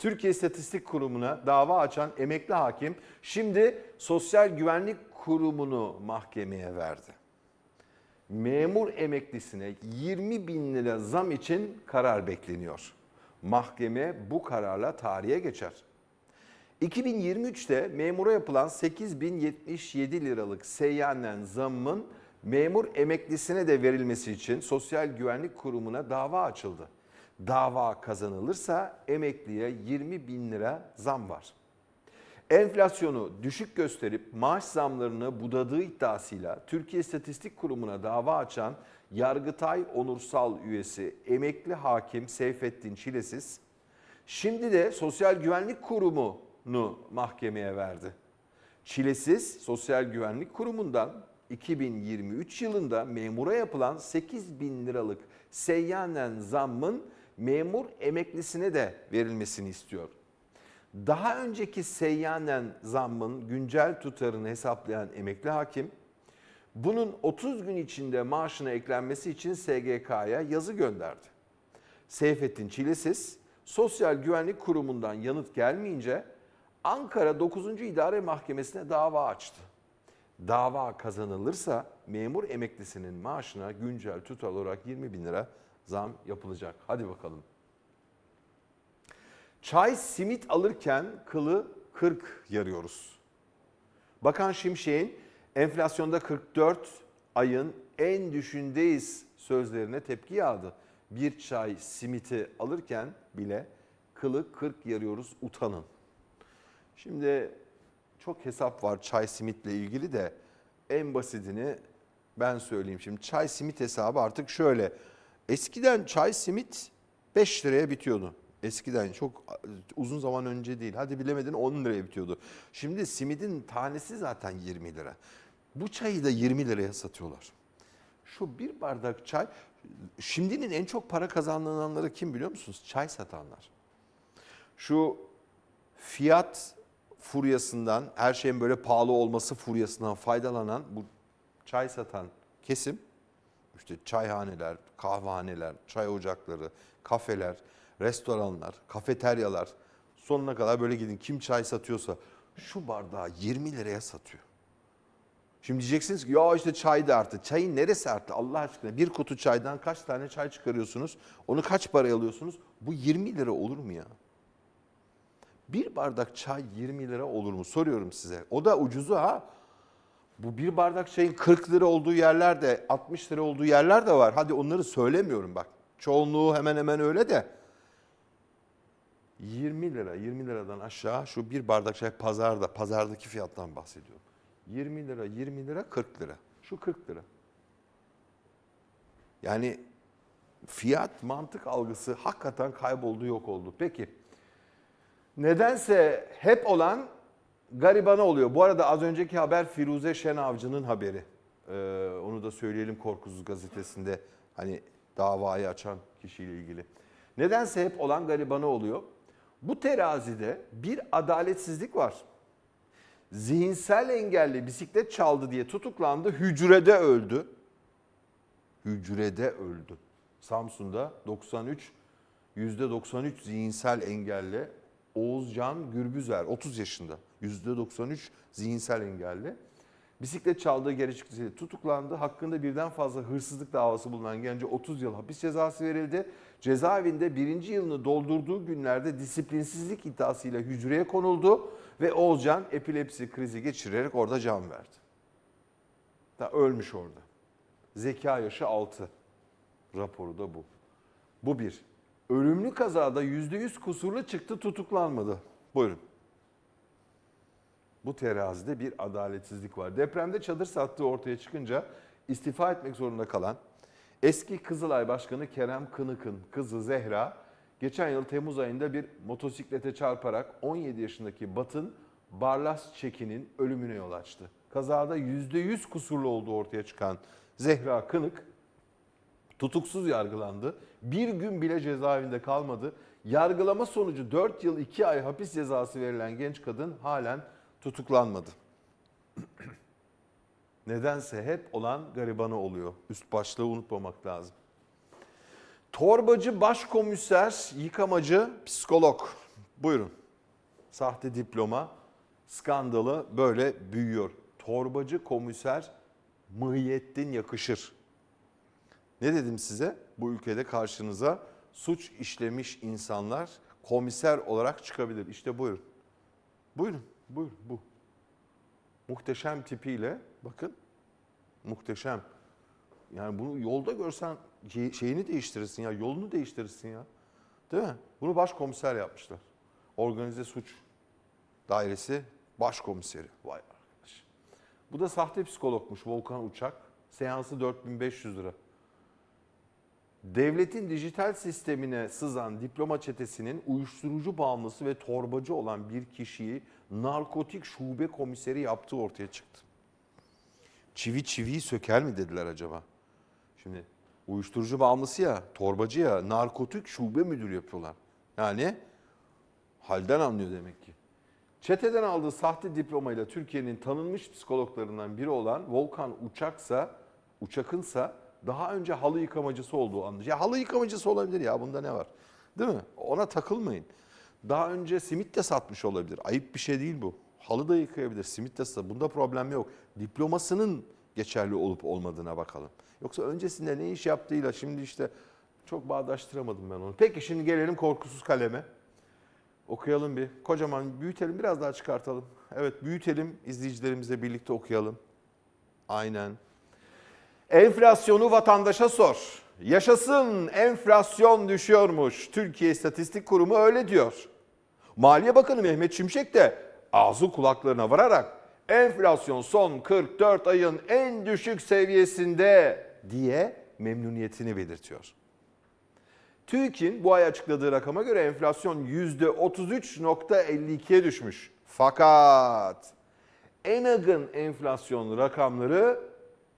Türkiye İstatistik Kurumu'na dava açan emekli hakim şimdi Sosyal Güvenlik Kurumu'nu mahkemeye verdi. Memur emeklisine 20 bin lira zam için karar bekleniyor. Mahkeme bu kararla tarihe geçer. 2023'te memura yapılan 8077 liralık seyyanen zammın memur emeklisine de verilmesi için Sosyal Güvenlik Kurumu'na dava açıldı. Dava kazanılırsa emekliye 20 bin lira zam var. Enflasyonu düşük gösterip maaş zamlarını budadığı iddiasıyla Türkiye İstatistik Kurumu'na dava açan Yargıtay Onursal üyesi emekli hakim Seyfettin Çilesiz, şimdi de Sosyal Güvenlik Kurumu'nu mahkemeye verdi. Çilesiz Sosyal Güvenlik Kurumu'ndan 2023 yılında memura yapılan 8 bin liralık seyyanen zammın memur emeklisine de verilmesini istiyor. Daha önceki seyyanen zammın güncel tutarını hesaplayan emekli hakim, bunun 30 gün içinde maaşına eklenmesi için SGK'ya yazı gönderdi. Seyfettin Çilesiz, Sosyal Güvenlik Kurumu'ndan yanıt gelmeyince Ankara 9. İdare Mahkemesi'ne dava açtı. Dava kazanılırsa memur emeklisinin maaşına güncel tutar olarak 20 bin lira zam yapılacak. Hadi bakalım. Çay simit alırken kılı 40 yarıyoruz. Bakan Şimşek'in enflasyonda 44 ayın en düşündeyiz sözlerine tepki yağdı. Bir çay simiti alırken bile kılı 40 yarıyoruz utanın. Şimdi çok hesap var çay simitle ilgili de en basitini ben söyleyeyim. Şimdi çay simit hesabı artık şöyle. Eskiden çay simit 5 liraya bitiyordu. Eskiden çok uzun zaman önce değil. Hadi bilemedin 10 liraya bitiyordu. Şimdi simidin tanesi zaten 20 lira. Bu çayı da 20 liraya satıyorlar. Şu bir bardak çay, şimdinin en çok para kazananları kim biliyor musunuz? Çay satanlar. Şu fiyat furyasından, her şeyin böyle pahalı olması furyasından faydalanan bu çay satan kesim, işte çayhaneler, kahvehaneler, çay ocakları, kafeler, restoranlar, kafeteryalar sonuna kadar böyle gidin. Kim çay satıyorsa şu bardağı 20 liraya satıyor. Şimdi diyeceksiniz ki ya işte çay da arttı. Çayın neresi arttı Allah aşkına? Bir kutu çaydan kaç tane çay çıkarıyorsunuz? Onu kaç paraya alıyorsunuz? Bu 20 lira olur mu ya? Bir bardak çay 20 lira olur mu? Soruyorum size. O da ucuzu ha. Bu bir bardak çayın 40 lira olduğu yerler de 60 lira olduğu yerler de var. Hadi onları söylemiyorum bak. Çoğunluğu hemen hemen öyle de. 20 lira, 20 liradan aşağı şu bir bardak çay pazarda, pazardaki fiyattan bahsediyorum. 20 lira, 20 lira, 40 lira. Şu 40 lira. Yani fiyat mantık algısı hakikaten kayboldu, yok oldu. Peki nedense hep olan garibana oluyor. Bu arada az önceki haber Firuze Şenavcı'nın haberi. Ee, onu da söyleyelim Korkusuz gazetesinde hani davayı açan kişiyle ilgili. Nedense hep olan garibana oluyor. Bu terazide bir adaletsizlik var. Zihinsel engelli bisiklet çaldı diye tutuklandı, hücrede öldü. Hücrede öldü. Samsun'da 93, %93 zihinsel engelli Oğuzcan Gürbüzer 30 yaşında. %93 zihinsel engelli. Bisiklet çaldığı gerekçesiyle tutuklandı. Hakkında birden fazla hırsızlık davası bulunan gence 30 yıl hapis cezası verildi. Cezaevinde birinci yılını doldurduğu günlerde disiplinsizlik iddiasıyla hücreye konuldu ve Oğuzcan epilepsi krizi geçirerek orada can verdi. Da ölmüş orada. Zeka yaşı 6. Raporu da bu. Bu bir. Ölümlü kazada %100 kusurlu çıktı tutuklanmadı. Buyurun. Bu terazide bir adaletsizlik var. Depremde çadır sattığı ortaya çıkınca istifa etmek zorunda kalan eski Kızılay Başkanı Kerem Kınık'ın kızı Zehra geçen yıl Temmuz ayında bir motosiklete çarparak 17 yaşındaki Batın Barlas Çekin'in ölümüne yol açtı. Kazada %100 kusurlu olduğu ortaya çıkan Zehra Kınık tutuksuz yargılandı. Bir gün bile cezaevinde kalmadı. Yargılama sonucu 4 yıl 2 ay hapis cezası verilen genç kadın halen tutuklanmadı. Nedense hep olan garibanı oluyor. Üst başlığı unutmamak lazım. Torbacı başkomiser, yıkamacı, psikolog. Buyurun. Sahte diploma skandalı böyle büyüyor. Torbacı komiser Mıhiyettin Yakışır. Ne dedim size? Bu ülkede karşınıza suç işlemiş insanlar komiser olarak çıkabilir. İşte buyurun. Buyurun, buyurun bu. Muhteşem tipiyle bakın. Muhteşem. Yani bunu yolda görsen şey- şeyini değiştirirsin ya, yolunu değiştirirsin ya. Değil mi? Bunu başkomiser yapmışlar. Organize suç dairesi başkomiseri. Vay arkadaş. Bu da sahte psikologmuş Volkan Uçak. Seansı 4500 lira. Devletin dijital sistemine sızan diploma çetesinin uyuşturucu bağımlısı ve torbacı olan bir kişiyi narkotik şube komiseri yaptığı ortaya çıktı. Çivi çiviyi söker mi dediler acaba? Şimdi uyuşturucu bağımlısı ya, torbacı ya, narkotik şube müdürü yapıyorlar. Yani halden anlıyor demek ki. Çeteden aldığı sahte diplomayla Türkiye'nin tanınmış psikologlarından biri olan Volkan Uçaksa, Uçak'ınsa daha önce halı yıkamacısı olduğu anlaşılıyor. Ya halı yıkamacısı olabilir ya bunda ne var? Değil mi? Ona takılmayın. Daha önce simit de satmış olabilir. Ayıp bir şey değil bu. Halı da yıkayabilir, simit de satabilir. Bunda problem yok. Diplomasının geçerli olup olmadığına bakalım. Yoksa öncesinde ne iş yaptığıyla şimdi işte çok bağdaştıramadım ben onu. Peki şimdi gelelim korkusuz kaleme. Okuyalım bir. Kocaman büyütelim biraz daha çıkartalım. Evet büyütelim izleyicilerimizle birlikte okuyalım. Aynen. Enflasyonu vatandaşa sor. Yaşasın enflasyon düşüyormuş. Türkiye İstatistik Kurumu öyle diyor. Maliye Bakanı Mehmet Şimşek de ağzı kulaklarına vararak enflasyon son 44 ayın en düşük seviyesinde diye memnuniyetini belirtiyor. TÜİK'in bu ay açıkladığı rakama göre enflasyon %33.52'ye düşmüş. Fakat ENAG'ın enflasyon rakamları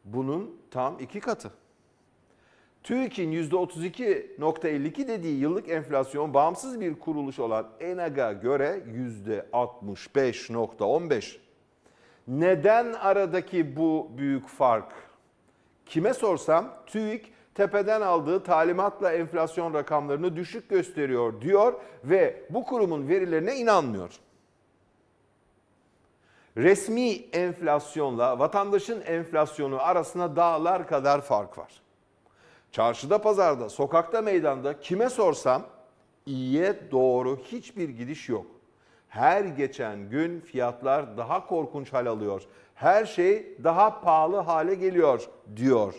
bunun tam iki katı. TÜİK'in %32.52 dediği yıllık enflasyon bağımsız bir kuruluş olan ENAG'a göre %65.15. Neden aradaki bu büyük fark? Kime sorsam TÜİK tepeden aldığı talimatla enflasyon rakamlarını düşük gösteriyor diyor ve bu kurumun verilerine inanmıyor. Resmi enflasyonla vatandaşın enflasyonu arasında dağlar kadar fark var. Çarşıda, pazarda, sokakta, meydanda kime sorsam iyiye doğru hiçbir gidiş yok. Her geçen gün fiyatlar daha korkunç hal alıyor. Her şey daha pahalı hale geliyor diyor.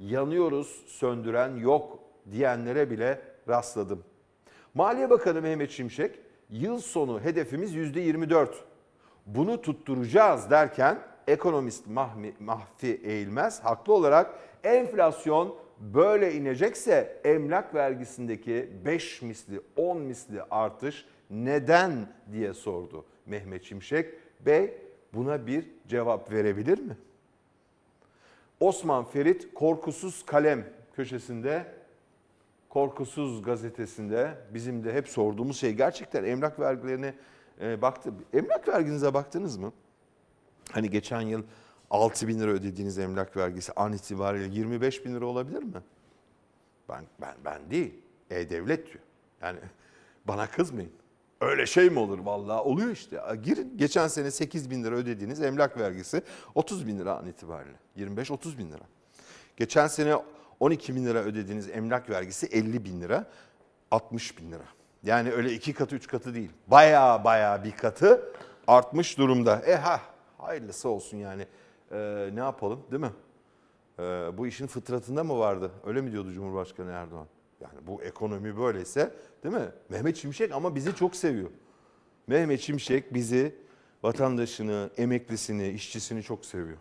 Yanıyoruz, söndüren yok diyenlere bile rastladım. Maliye Bakanı Mehmet Şimşek yıl sonu hedefimiz %24. Bunu tutturacağız derken ekonomist Mahmi, Mahfi Eğilmez haklı olarak enflasyon böyle inecekse emlak vergisindeki 5 misli 10 misli artış neden diye sordu Mehmet Şimşek. Bey buna bir cevap verebilir mi? Osman Ferit Korkusuz Kalem köşesinde Korkusuz gazetesinde bizim de hep sorduğumuz şey gerçekten emlak vergilerine e, baktı. Emlak verginize baktınız mı? Hani geçen yıl 6 bin lira ödediğiniz emlak vergisi an itibariyle 25 bin lira olabilir mi? Ben ben ben değil. E-Devlet diyor. Yani bana kızmayın. Öyle şey mi olur? Vallahi oluyor işte. Girin. Geçen sene 8 bin lira ödediğiniz emlak vergisi 30 bin lira an itibariyle. 25-30 bin lira. Geçen sene 12 bin lira ödediğiniz emlak vergisi 50 bin lira. 60 bin lira. Yani öyle iki katı üç katı değil. Baya baya bir katı artmış durumda. E ha hayırlısı olsun yani. Ee, ne yapalım değil mi? Ee, bu işin fıtratında mı vardı? Öyle mi diyordu Cumhurbaşkanı Erdoğan? Yani bu ekonomi böyleyse değil mi? Mehmet Şimşek ama bizi çok seviyor. Mehmet Şimşek bizi, vatandaşını, emeklisini, işçisini çok seviyor.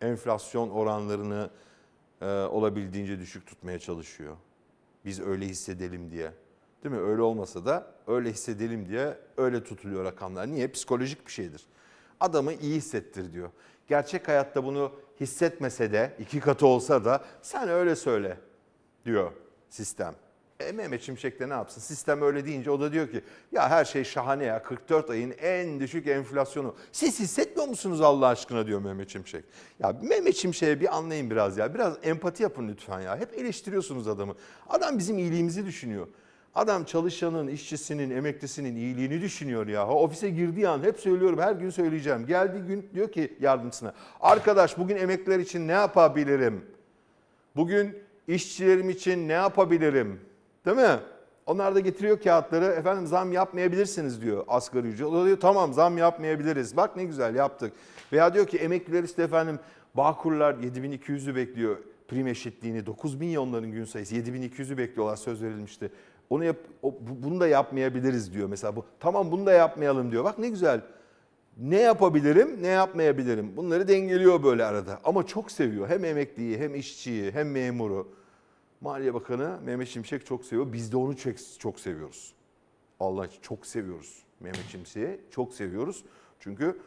Enflasyon oranlarını e, olabildiğince düşük tutmaya çalışıyor. Biz öyle hissedelim diye. Değil mi? Öyle olmasa da öyle hissedelim diye öyle tutuluyor rakamlar. Niye? Psikolojik bir şeydir. Adamı iyi hissettir diyor. Gerçek hayatta bunu hissetmese de iki katı olsa da sen öyle söyle diyor sistem. E Mehmet Şimşek de ne yapsın? Sistem öyle deyince o da diyor ki ya her şey şahane ya 44 ayın en düşük enflasyonu. Siz hissetmiyor musunuz Allah aşkına diyor Mehmet Şimşek. Ya Mehmet Şimşek'i bir anlayın biraz ya. Biraz empati yapın lütfen ya. Hep eleştiriyorsunuz adamı. Adam bizim iyiliğimizi düşünüyor. Adam çalışanın, işçisinin, emeklisinin iyiliğini düşünüyor ya. Ofise girdiği an hep söylüyorum, her gün söyleyeceğim. Geldiği gün diyor ki yardımcısına, arkadaş bugün emekliler için ne yapabilirim? Bugün işçilerim için ne yapabilirim? Değil mi? Onlar da getiriyor kağıtları. Efendim zam yapmayabilirsiniz diyor asgari ücret. O da diyor tamam zam yapmayabiliriz. Bak ne güzel yaptık. Veya diyor ki emekliler işte efendim Bağkurlar 7200'ü bekliyor prim eşitliğini. 9000 ya onların gün sayısı. 7200'ü bekliyorlar söz verilmişti. Onu yap, o- bu- bunu da yapmayabiliriz diyor mesela bu. Tamam bunu da yapmayalım diyor. Bak ne güzel. Ne yapabilirim, ne yapmayabilirim? Bunları dengeliyor böyle arada. Ama çok seviyor. Hem emekliyi, hem işçiyi, hem memuru. Maliye Bakanı Mehmet Şimşek çok seviyor. Biz de onu çok, seviyoruz. Allah çok seviyoruz Mehmet Şimşek'i. Çok seviyoruz. Çünkü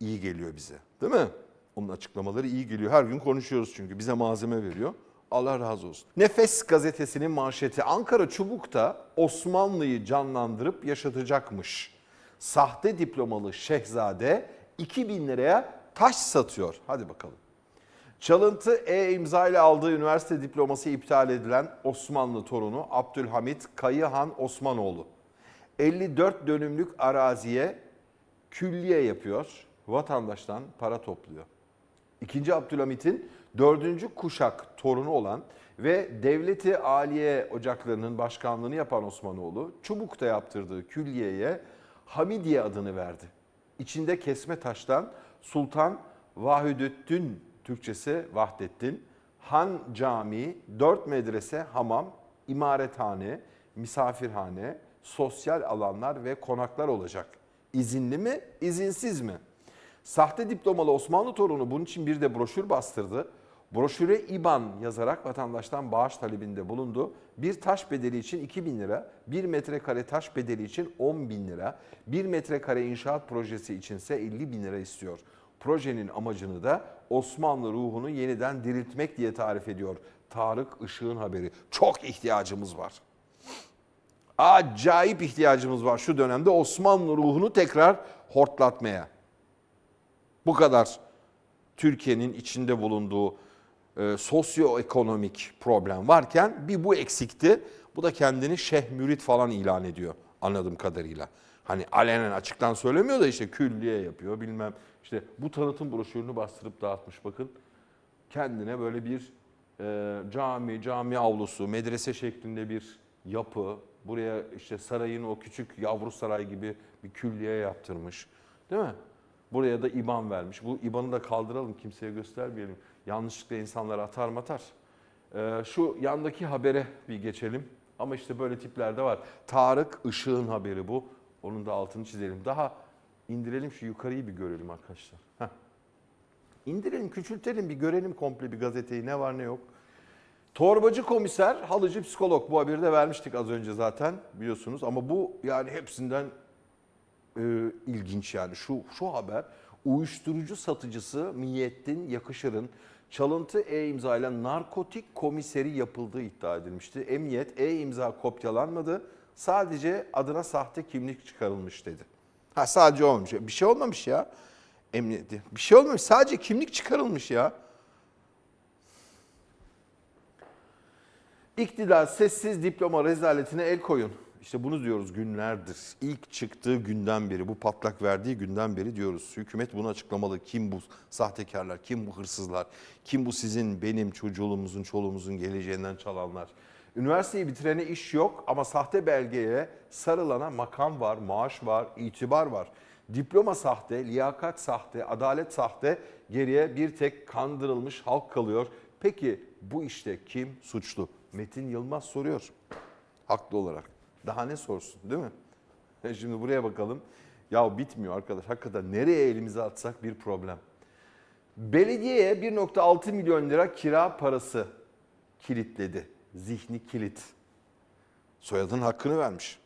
iyi geliyor bize. Değil mi? Onun açıklamaları iyi geliyor. Her gün konuşuyoruz çünkü. Bize malzeme veriyor. Allah razı olsun. Nefes gazetesinin manşeti Ankara Çubuk'ta Osmanlı'yı canlandırıp yaşatacakmış. Sahte diplomalı şehzade 2000 liraya taş satıyor. Hadi bakalım. Çalıntı e-imza ile aldığı üniversite diploması iptal edilen Osmanlı torunu Abdülhamit Kayıhan Osmanoğlu. 54 dönümlük araziye külliye yapıyor, vatandaştan para topluyor. İkinci Abdülhamit'in dördüncü kuşak torunu olan ve Devleti Aliye Ocakları'nın başkanlığını yapan Osmanoğlu, Çubuk'ta yaptırdığı külliyeye Hamidiye adını verdi. İçinde kesme taştan Sultan Vahidettin, Türkçesi Vahdettin, Han Camii, dört medrese, hamam, imarethane, misafirhane, sosyal alanlar ve konaklar olacak. İzinli mi, izinsiz mi? Sahte diplomalı Osmanlı torunu bunun için bir de broşür bastırdı. Broşüre İBAN yazarak vatandaştan bağış talebinde bulundu. Bir taş bedeli için 2000 lira, bir metrekare taş bedeli için 10 bin lira, bir metrekare inşaat projesi içinse 50 bin lira istiyor. Projenin amacını da Osmanlı ruhunu yeniden diriltmek diye tarif ediyor. Tarık Işık'ın haberi. Çok ihtiyacımız var. Acayip ihtiyacımız var şu dönemde Osmanlı ruhunu tekrar hortlatmaya. Bu kadar Türkiye'nin içinde bulunduğu e, sosyoekonomik problem varken bir bu eksikti. Bu da kendini Şeyh Mürit falan ilan ediyor anladığım kadarıyla. Hani alenen açıktan söylemiyor da işte külliye yapıyor bilmem. İşte bu tanıtım broşürünü bastırıp dağıtmış bakın. Kendine böyle bir e, cami, cami avlusu, medrese şeklinde bir yapı. Buraya işte sarayın o küçük yavru saray gibi bir külliye yaptırmış. Değil mi? Buraya da IBAN vermiş. Bu IBAN'ı da kaldıralım kimseye göstermeyelim. Yanlışlıkla insanlar atar matar. Ee, şu yandaki habere bir geçelim. Ama işte böyle tiplerde var. Tarık Işık'ın haberi bu. Onun da altını çizelim. Daha indirelim şu yukarıyı bir görelim arkadaşlar. Heh. İndirelim, küçültelim bir görelim komple bir gazeteyi ne var ne yok. Torbacı komiser, halıcı psikolog. Bu haberi de vermiştik az önce zaten biliyorsunuz. Ama bu yani hepsinden e, ilginç yani şu şu haber uyuşturucu satıcısı Miyettin Yakışır'ın çalıntı e-imza ile narkotik komiseri yapıldığı iddia edilmişti. Emniyet e-imza kopyalanmadı. Sadece adına sahte kimlik çıkarılmış dedi. Ha sadece olmamış. Bir şey olmamış ya. Emniyet bir şey olmamış. Sadece kimlik çıkarılmış ya. İktidar sessiz diploma rezaletine el koyun. İşte bunu diyoruz günlerdir. İlk çıktığı günden beri, bu patlak verdiği günden beri diyoruz. Hükümet bunu açıklamalı. Kim bu sahtekarlar, kim bu hırsızlar, kim bu sizin, benim, çocuğumuzun, çoluğumuzun geleceğinden çalanlar. Üniversiteyi bitirene iş yok ama sahte belgeye sarılana makam var, maaş var, itibar var. Diploma sahte, liyakat sahte, adalet sahte, geriye bir tek kandırılmış halk kalıyor. Peki bu işte kim suçlu? Metin Yılmaz soruyor. Haklı olarak. Daha ne sorsun değil mi? Şimdi buraya bakalım. Ya bitmiyor arkadaş. Hakikaten nereye elimizi atsak bir problem. Belediyeye 1.6 milyon lira kira parası kilitledi. Zihni kilit. Soyadın hakkını vermiş.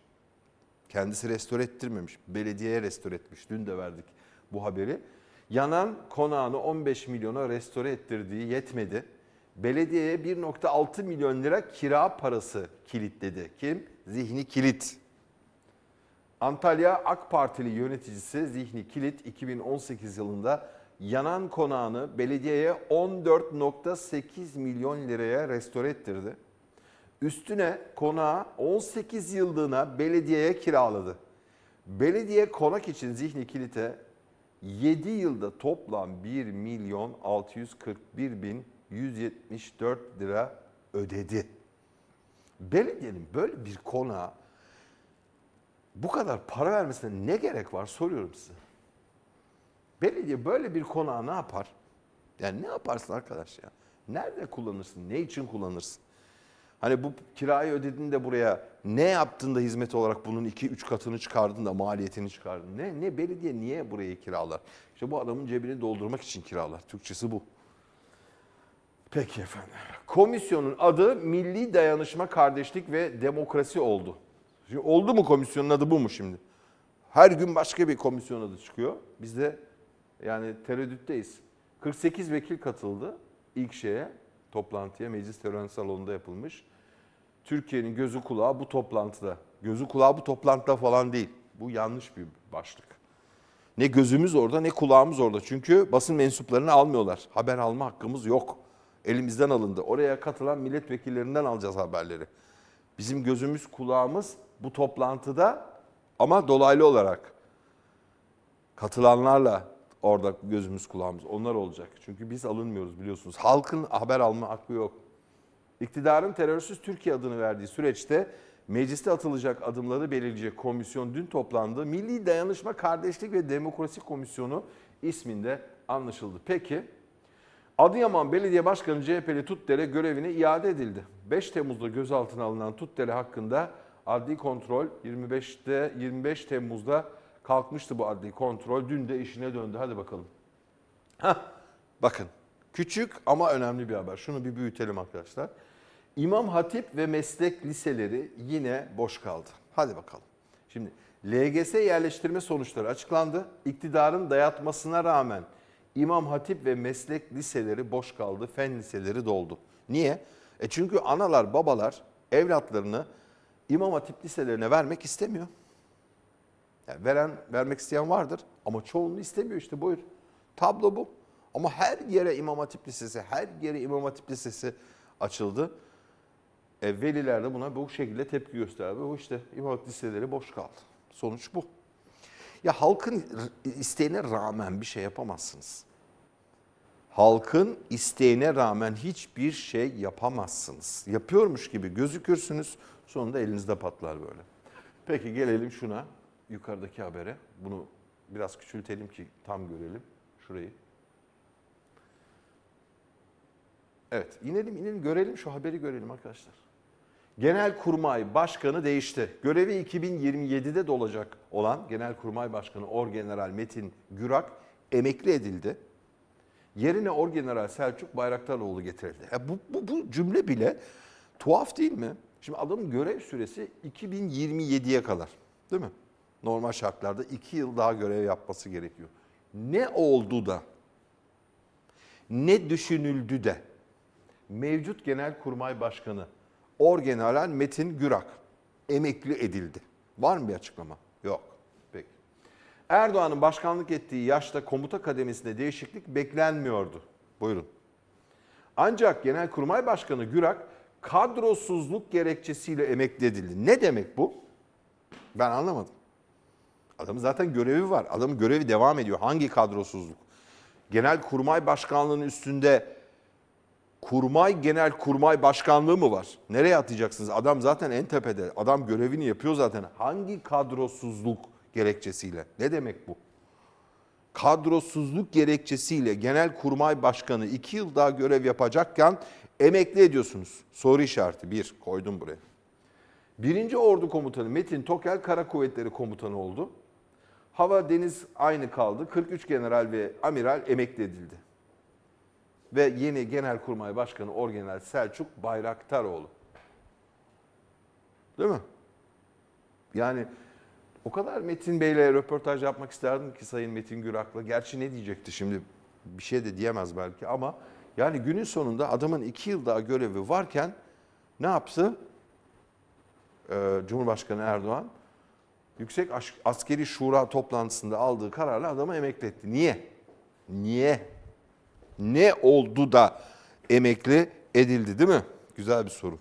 Kendisi restore ettirmemiş. Belediyeye restore etmiş. Dün de verdik bu haberi. Yanan konağını 15 milyona restore ettirdiği yetmedi. Belediyeye 1.6 milyon lira kira parası kilitledi. Kim? Zihni Kilit. Antalya AK Partili yöneticisi Zihni Kilit 2018 yılında yanan konağını belediyeye 14.8 milyon liraya restore ettirdi. Üstüne konağı 18 yıllığına belediyeye kiraladı. Belediye konak için zihni kilite 7 yılda toplam 1 milyon 641 bin 174 lira ödedi. Belediyenin böyle bir konağa bu kadar para vermesine ne gerek var soruyorum size. Belediye böyle bir konağı ne yapar? Yani ne yaparsın arkadaş ya? Nerede kullanırsın? Ne için kullanırsın? Hani bu kirayı ödedin de buraya ne yaptın da hizmet olarak bunun 2-3 katını çıkardın da maliyetini çıkardın? Ne, ne belediye niye burayı kiralar? İşte bu adamın cebini doldurmak için kiralar. Türkçesi bu. Peki efendim. Komisyonun adı Milli Dayanışma, Kardeşlik ve Demokrasi oldu. Şimdi oldu mu komisyonun adı bu mu şimdi? Her gün başka bir komisyon adı çıkıyor. Biz de yani tereddütteyiz. 48 vekil katıldı ilk şeye, toplantıya meclis tören salonunda yapılmış. Türkiye'nin gözü kulağı bu toplantıda. Gözü kulağı bu toplantıda falan değil. Bu yanlış bir başlık. Ne gözümüz orada ne kulağımız orada. Çünkü basın mensuplarını almıyorlar. Haber alma hakkımız yok. Elimizden alındı. Oraya katılan milletvekillerinden alacağız haberleri. Bizim gözümüz kulağımız bu toplantıda ama dolaylı olarak katılanlarla orada gözümüz kulağımız onlar olacak. Çünkü biz alınmıyoruz biliyorsunuz. Halkın haber alma hakkı yok. İktidarın terörsüz Türkiye adını verdiği süreçte mecliste atılacak adımları belirleyecek komisyon dün toplandı. Milli Dayanışma, Kardeşlik ve Demokrasi Komisyonu isminde anlaşıldı. Peki Adıyaman Belediye Başkanı CHP'li Tutdere görevine iade edildi. 5 Temmuz'da gözaltına alınan Tutdere hakkında adli kontrol 25'te 25 Temmuz'da kalkmıştı bu adli kontrol. Dün de işine döndü. Hadi bakalım. Hah, bakın küçük ama önemli bir haber. Şunu bir büyütelim arkadaşlar. İmam Hatip ve meslek liseleri yine boş kaldı. Hadi bakalım. Şimdi LGS yerleştirme sonuçları açıklandı. İktidarın dayatmasına rağmen İmam Hatip ve meslek liseleri boş kaldı. Fen liseleri doldu. Niye? E çünkü analar, babalar evlatlarını İmam Hatip liselerine vermek istemiyor. Yani veren, vermek isteyen vardır ama çoğunluğu istemiyor işte buyur. Tablo bu. Ama her yere İmam Hatip Lisesi, her yere İmam Hatip Lisesi açıldı. E, veliler de buna bu şekilde tepki gösterdi. O işte İmam Hatip liseleri boş kaldı. Sonuç bu. Ya halkın isteğine rağmen bir şey yapamazsınız. Halkın isteğine rağmen hiçbir şey yapamazsınız. Yapıyormuş gibi gözükürsünüz, sonunda elinizde patlar böyle. Peki gelelim şuna, yukarıdaki habere. Bunu biraz küçültelim ki tam görelim şurayı. Evet, inelim inelim görelim şu haberi görelim arkadaşlar. Genelkurmay Başkanı değişti. Görevi 2027'de dolacak olan Genelkurmay Başkanı Orgeneral Metin Gürak emekli edildi. Yerine Orgeneral Selçuk Bayraktaroğlu getirildi. Ya bu, bu, bu cümle bile tuhaf değil mi? Şimdi adamın görev süresi 2027'ye kadar değil mi? Normal şartlarda 2 yıl daha görev yapması gerekiyor. Ne oldu da, ne düşünüldü de mevcut Genelkurmay Başkanı Orgeneral Metin Gürak emekli edildi. Var mı bir açıklama? Yok. Peki. Erdoğan'ın başkanlık ettiği yaşta komuta kademesinde değişiklik beklenmiyordu. Buyurun. Ancak Genelkurmay Başkanı Gürak kadrosuzluk gerekçesiyle emekli edildi. Ne demek bu? Ben anlamadım. Adamın zaten görevi var. Adamın görevi devam ediyor. Hangi kadrosuzluk? Genelkurmay Başkanlığı'nın üstünde Kurmay Genel Kurmay Başkanlığı mı var? Nereye atacaksınız? Adam zaten en tepede. Adam görevini yapıyor zaten. Hangi kadrosuzluk gerekçesiyle? Ne demek bu? Kadrosuzluk gerekçesiyle Genel Kurmay Başkanı iki yıl daha görev yapacakken emekli ediyorsunuz. Soru işareti. Bir, koydum buraya. Birinci Ordu Komutanı Metin Tokel Kara Kuvvetleri Komutanı oldu. Hava deniz aynı kaldı. 43 general ve amiral emekli edildi ve yeni Genelkurmay Başkanı Orgeneral Selçuk Bayraktaroğlu. Değil mi? Yani o kadar Metin Bey'le röportaj yapmak isterdim ki Sayın Metin Gürak'la. Gerçi ne diyecekti şimdi bir şey de diyemez belki ama yani günün sonunda adamın iki yıl daha görevi varken ne yaptı? Ee, Cumhurbaşkanı Erdoğan Yüksek Askeri Şura toplantısında aldığı kararla adamı emekli etti. Niye? Niye? Ne oldu da emekli edildi değil mi? Güzel bir soru.